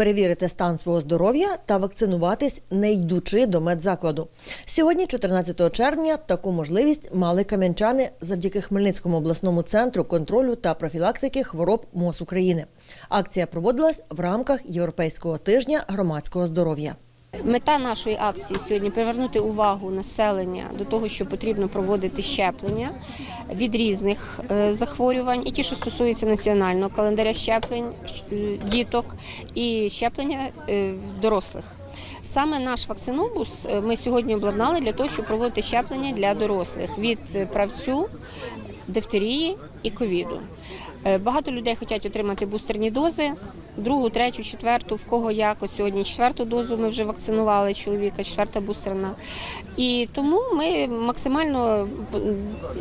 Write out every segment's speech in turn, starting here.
перевірити стан свого здоров'я та вакцинуватись, не йдучи до медзакладу. Сьогодні, 14 червня, таку можливість мали кам'янчани завдяки Хмельницькому обласному центру контролю та профілактики хвороб МОЗ України. Акція проводилась в рамках Європейського тижня громадського здоров'я. Мета нашої акції сьогодні привернути увагу населення до того, що потрібно проводити щеплення від різних е, захворювань, і ті, що стосуються національного календаря щеплень е, діток, і щеплення е, дорослих. Саме наш вакцинобус ми сьогодні обладнали для того, щоб проводити щеплення для дорослих від правцю, дифтерії і ковіду. Е, Багато людей хочуть отримати бустерні дози. Другу, третю, четверту, в кого як. От сьогодні четверту дозу ми вже вакцинували чоловіка, четверта бустерна. І тому ми максимально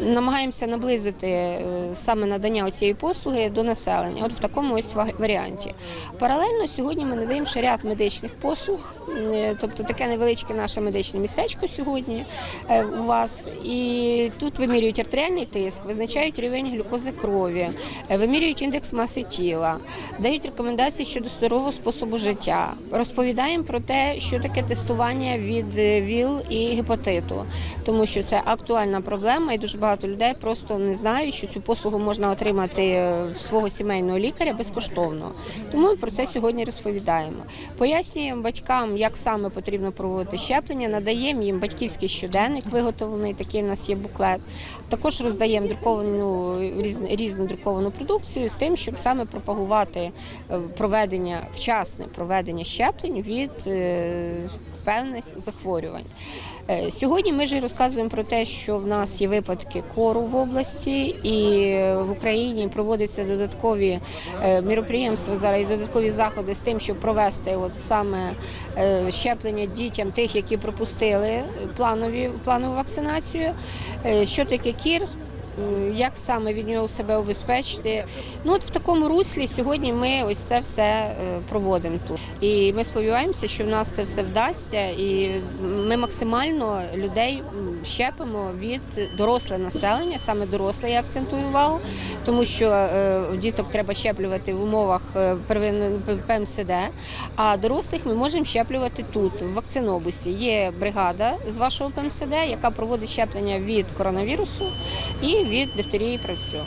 намагаємося наблизити е, саме надання цієї послуги до населення. От в такому ось варіанті. Паралельно сьогодні ми надаємо ще ряд медичних послуг, е, тобто таке невеличке наше медичне містечко сьогодні у вас. І тут вимірюють артеріальний тиск, визначають рівень глюкози крові, е, вимірюють індекс маси тіла, дають рекомендації щодо здорового способу життя. Розповідаємо про те, що таке тестування від е, ВІЛ і гепатиту, тому що це актуальна проблема, і дуже багато людей просто не знають, що цю послугу можна отримати е, в свого сімейного лікаря безкоштовно. Тому ми про це сьогодні розповідаємо. Пояснюємо батькам, як саме потрібно проводити щеплення, надаємо їм батьківський щоденник, виготовлений такий в нас є буклет. Також роздаємо друковану різну, різну друковану продукцію з тим, щоб саме пропагувати е, проведення вчасне проведення щеплень від е, певних захворювань. Е, Сьогодні ми ж розказуємо про те, що в нас є випадки кору в області, і в Україні проводяться додаткові міроприємства зараз і додаткові заходи з тим, щоб провести от саме щеплення дітям тих, які пропустили планові планову вакцинацію. Що таке кір? Як саме від нього себе убезпечити? Ну от в такому руслі сьогодні ми ось це все е, проводимо тут. І ми сподіваємося, що в нас це все вдасться, і ми максимально людей щепимо від доросле населення, саме доросле, я акцентую увагу, тому що е, діток треба щеплювати в умовах е, ПМСД, а дорослих ми можемо щеплювати тут, в вакцинобусі. Є бригада з вашого ПМСД, яка проводить щеплення від коронавірусу і від дифтерії правцю.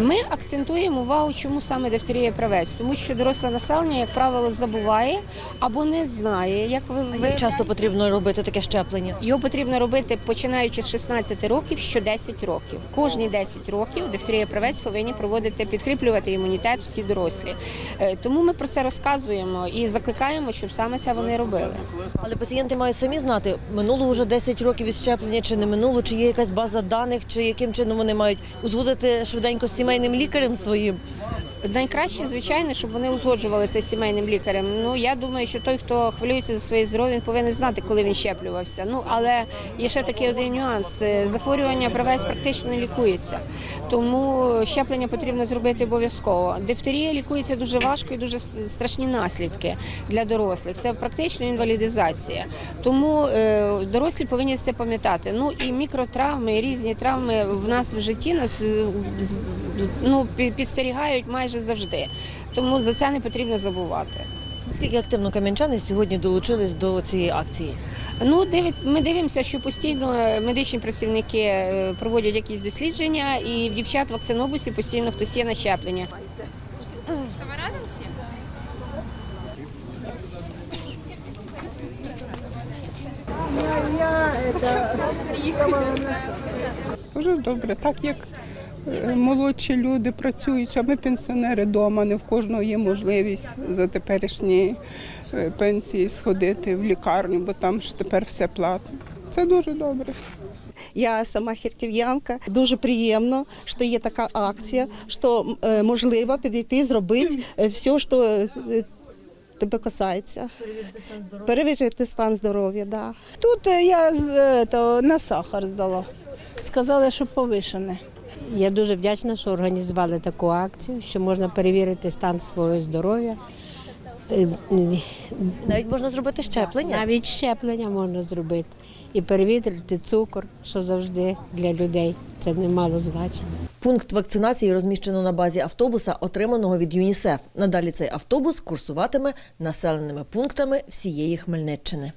Ми акцентуємо увагу, чому саме дифтерія правець, тому що доросле населення, як правило, забуває або не знає, як ви Як часто потрібно робити таке щеплення? його потрібно робити починаючи з 16 років, що 10 років. Кожні 10 років дифтерія правець повинні проводити підкріплювати імунітет всі дорослі. Е, Тому ми про це розказуємо і закликаємо, щоб саме це вони робили. Але пацієнти мають самі знати, минуло вже 10 років від щеплення, чи не минуло, чи є якась база даних, чи яким чином вони мають узгодити швиденько з сімейним лікарем своїм. Найкраще, звичайно, щоб вони узгоджували це з сімейним лікарем. Ну я думаю, що той, хто хвилюється за своє здоров'я, він повинен знати, коли він щеплювався. Ну але є ще такий один нюанс: Е, захворювання правець практично не лікується, тому щеплення потрібно зробити обов'язково. Дифтерія лікується дуже важко і дуже страшні наслідки для дорослих. Це практично інвалідизація. Тому е, дорослі повинні це пам'ятати. Ну і мікротравми, і різні травми в нас в житті нас е, ну, підстерігають майже завжди. Тому за це не потрібно забувати. Наскільки активно кам'янчани сьогодні долучились до цієї акції? Ну, ми дивимося, що постійно е, медичні працівники е, проводять якісь дослідження, і в дівчат в вакцинобусі постійно хтось є на щеплення. Дуже добре, так як молодші люди працюють, а ми пенсіонери вдома, не в кожного є можливість за теперішні е, пенсії сходити в лікарню, бо там ж тепер все платно. Це дуже добре. Я сама харків'янка. Дуже приємно, що є така акція, що е, можливо підійти, зробити е, все, що тебе касається. Перевірити стан здоров'я. Да. Тут я то, на сахар здала. Сказали, що повишене. Я дуже вдячна, що організували таку акцію, що можна перевірити стан свого здоров'я. Навіть можна зробити щеплення. Навіть щеплення можна зробити і перевірити цукор, що завжди для людей це не мало значення. Пункт вакцинації розміщено на базі автобуса, отриманого від ЮНІСЕФ. Надалі цей автобус курсуватиме населеними пунктами всієї Хмельниччини.